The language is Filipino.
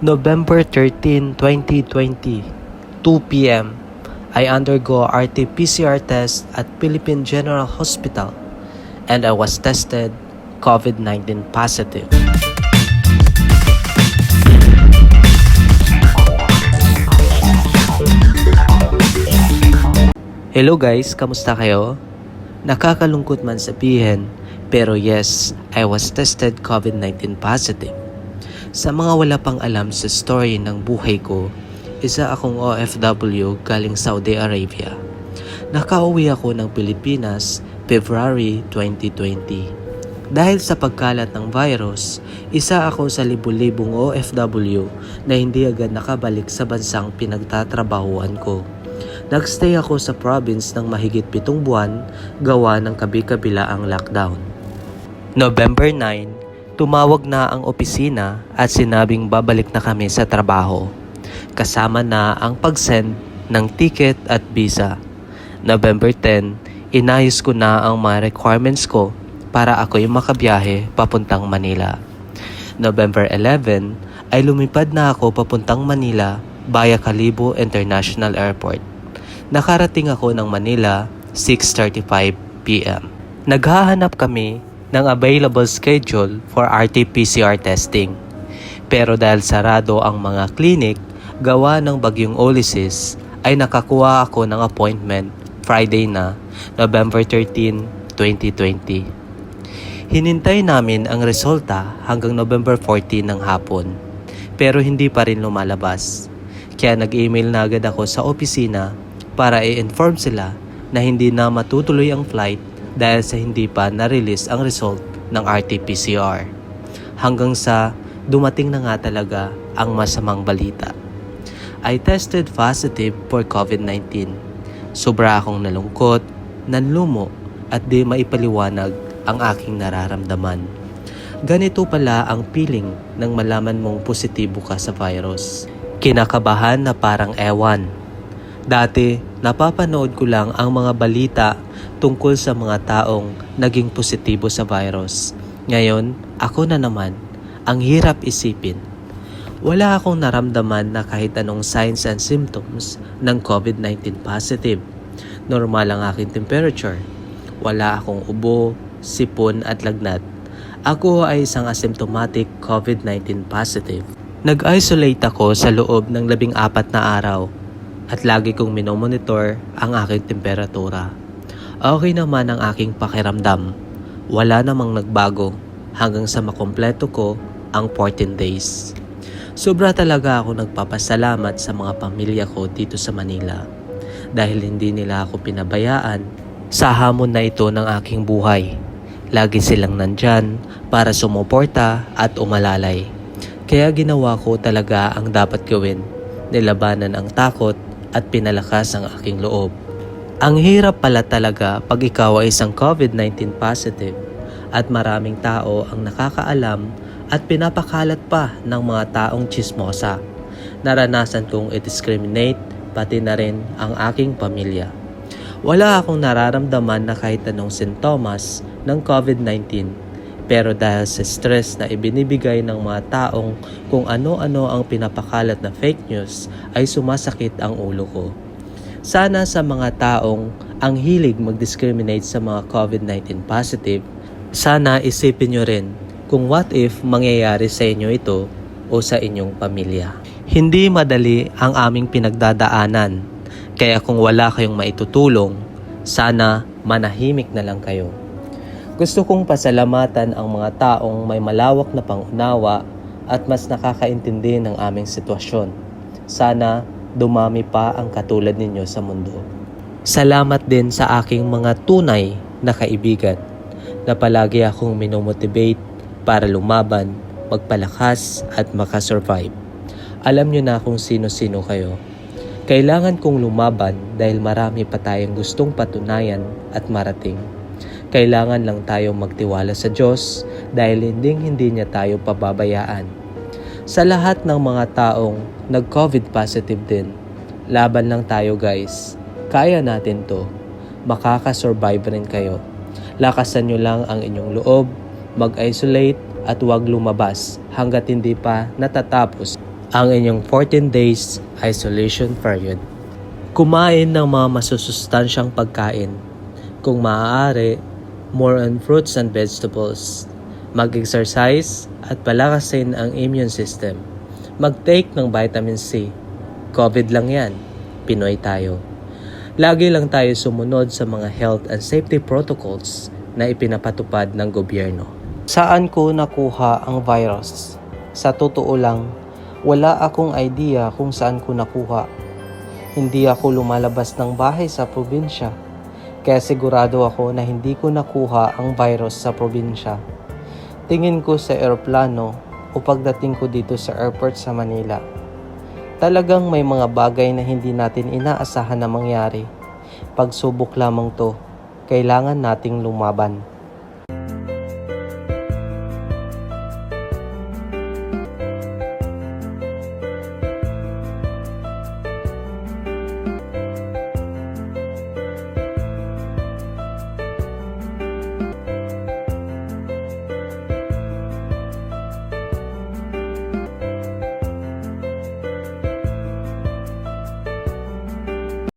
November 13, 2020, 2 p.m. I undergo RT-PCR test at Philippine General Hospital and I was tested COVID-19 positive. Hello guys, kamusta kayo? Nakakalungkot man sabihin, pero yes, I was tested COVID-19 positive. Sa mga wala pang alam sa story ng buhay ko, isa akong OFW galing Saudi Arabia. Nakauwi ako ng Pilipinas February 2020. Dahil sa pagkalat ng virus, isa ako sa libu-libong OFW na hindi agad nakabalik sa bansang pinagtatrabahuan ko. Nagstay ako sa province ng mahigit pitong buwan gawa ng kabi-kabila ang lockdown. November 9, tumawag na ang opisina at sinabing babalik na kami sa trabaho. Kasama na ang pag-send ng ticket at visa. November 10, inayos ko na ang mga requirements ko para ako'y makabiyahe papuntang Manila. November 11, ay lumipad na ako papuntang Manila via Calibo International Airport. Nakarating ako ng Manila 6.35pm. Naghahanap kami ng available schedule for RT-PCR testing. Pero dahil sarado ang mga clinic, gawa ng bagyong Ulysses, ay nakakuha ako ng appointment Friday na, November 13, 2020. Hinintay namin ang resulta hanggang November 14 ng hapon. Pero hindi pa rin lumalabas. Kaya nag-email na agad ako sa opisina para i-inform sila na hindi na matutuloy ang flight dahil sa hindi pa na-release ang result ng RT-PCR. Hanggang sa dumating na nga talaga ang masamang balita. I tested positive for COVID-19. Sobra akong nalungkot, nanlumo at di maipaliwanag ang aking nararamdaman. Ganito pala ang feeling nang malaman mong positibo ka sa virus. Kinakabahan na parang ewan. Dati, napapanood ko lang ang mga balita tungkol sa mga taong naging positibo sa virus. Ngayon, ako na naman, ang hirap isipin. Wala akong naramdaman na kahit anong signs and symptoms ng COVID-19 positive. Normal ang aking temperature. Wala akong ubo, sipon at lagnat. Ako ay isang asymptomatic COVID-19 positive. Nag-isolate ako sa loob ng labing apat na araw at lagi kong minomonitor ang aking temperatura. Okay naman ang aking pakiramdam. Wala namang nagbago hanggang sa makompleto ko ang 14 days. Sobra talaga ako nagpapasalamat sa mga pamilya ko dito sa Manila dahil hindi nila ako pinabayaan sa hamon na ito ng aking buhay. Lagi silang nandyan para sumuporta at umalalay. Kaya ginawa ko talaga ang dapat gawin. Nilabanan ang takot at pinalakas ang aking loob. Ang hirap pala talaga pag ikaw ay isang COVID-19 positive at maraming tao ang nakakaalam at pinapakalat pa ng mga taong chismosa. Naranasan kong i-discriminate pati na rin ang aking pamilya. Wala akong nararamdaman na kahit anong sintomas ng COVID-19 pero dahil sa stress na ibinibigay ng mga taong kung ano-ano ang pinapakalat na fake news ay sumasakit ang ulo ko. Sana sa mga taong ang hilig mag-discriminate sa mga COVID-19 positive, sana isipin nyo rin kung what if mangyayari sa inyo ito o sa inyong pamilya. Hindi madali ang aming pinagdadaanan, kaya kung wala kayong maitutulong, sana manahimik na lang kayo. Gusto kong pasalamatan ang mga taong may malawak na pangunawa at mas nakakaintindi ng aming sitwasyon. Sana dumami pa ang katulad ninyo sa mundo. Salamat din sa aking mga tunay na kaibigan na palagi akong minomotivate para lumaban, magpalakas at makasurvive. Alam nyo na kung sino-sino kayo. Kailangan kong lumaban dahil marami pa tayong gustong patunayan at marating. Kailangan lang tayong magtiwala sa Diyos dahil hindi hindi niya tayo pababayaan. Sa lahat ng mga taong nag-COVID positive din, laban lang tayo guys. Kaya natin to. Makakasurvive rin kayo. Lakasan nyo lang ang inyong loob, mag-isolate at huwag lumabas hanggat hindi pa natatapos ang inyong 14 days isolation period. Kumain ng mga masusustansyang pagkain. Kung maaari, more on fruits and vegetables. Mag-exercise at palakasin ang immune system. Mag-take ng vitamin C. COVID lang yan. Pinoy tayo. Lagi lang tayo sumunod sa mga health and safety protocols na ipinapatupad ng gobyerno. Saan ko nakuha ang virus? Sa totoo lang, wala akong idea kung saan ko nakuha. Hindi ako lumalabas ng bahay sa probinsya. Kaya sigurado ako na hindi ko nakuha ang virus sa probinsya. Tingin ko sa eroplano o pagdating ko dito sa airport sa Manila. Talagang may mga bagay na hindi natin inaasahan na mangyari. Pagsubok lamang to, kailangan nating lumaban.